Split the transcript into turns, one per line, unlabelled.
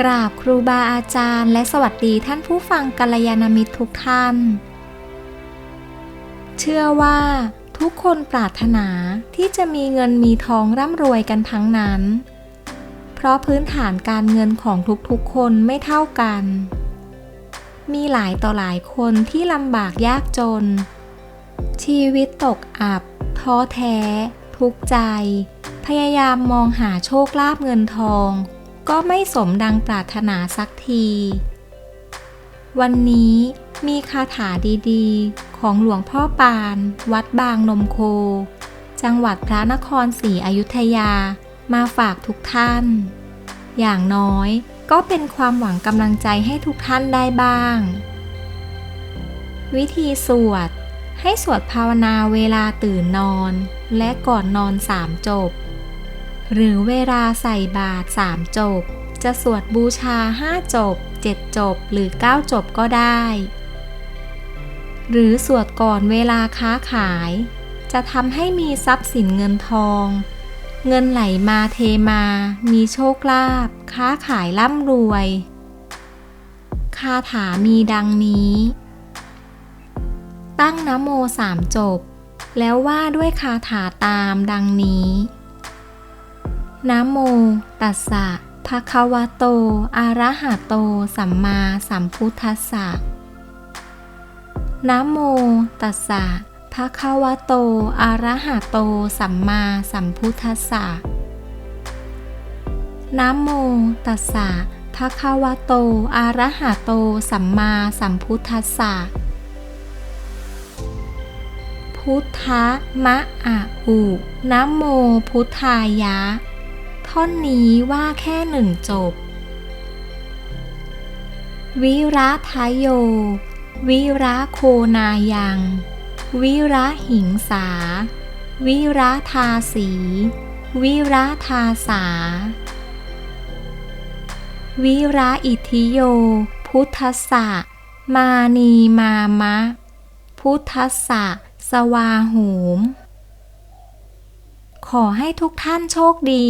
กราบครูบาอาจารย์ และสวัสดีท่านผู้ฟังกัลยาณมิตรทุกท่าน เชื่อว่าทุกคนปรารถนาที่จะมีเงินมีทองร่ำรวยกันทั้งนั้น เพราะพื้นฐานการเงินของทุกๆคนไม่เท่ากัน มีหลายต่อหลายคนที่ลำบากยากจน ชีวิตตกอับ ท้อแท้ ทุกข์ใจ พยายามมองหาโชคลาภเงินทอง ก็ไม่สมดังปรารถนาสักที วันนี้มีคาถาดีๆ ของหลวงพ่อปาน วัดบางนมโค จังหวัดพระนครศรีอยุธยามาฝากทุกท่าน อย่างน้อยก็เป็นความหวังกำลังใจให้ทุกท่านได้บ้าง วิธีสวด ให้สวดภาวนาเวลาตื่นนอน และก่อนนอนสามจบ หรือเวลาใส่บาตรสามจบ จะสวดบูชาห้าจบเจ็ดจบหรือเก้าจบก็ได้ หรือสวดก่อนเวลาค้าขาย จะทำให้มีทรัพย์สินเงินทอง เงินไหลมาเทมา มีโชคลาภค้าขายร่ำรวย คาถามีดังนี้ ตั้งนโมสามจบ แล้วว่าด้วยคาถาตามดังนี้ นะโม ตัสสะภะคะวะโต อะระหะโต สัมมาสัมพุทธัสสะนะโม ตัสสะภะคะวะโต อะระหะโต สัมมาสัมพุทธัสสะนะโม ตัสสะภะคะวะโต อะระหะโต สัมมาสัมพุทธัสสะพุทธะมะอะอุนะโมพุทธายะ ท่อนนี้ว่าแค่หนึ่งจบ วิระทายโย วิระโคนายัง วิระหิงสา วิระทาสี วิระทาสา วิระอิทิโย พุทธสะ มานีมามะ พุทธสะ สวาโหมขอให้ทุกท่านโชคดี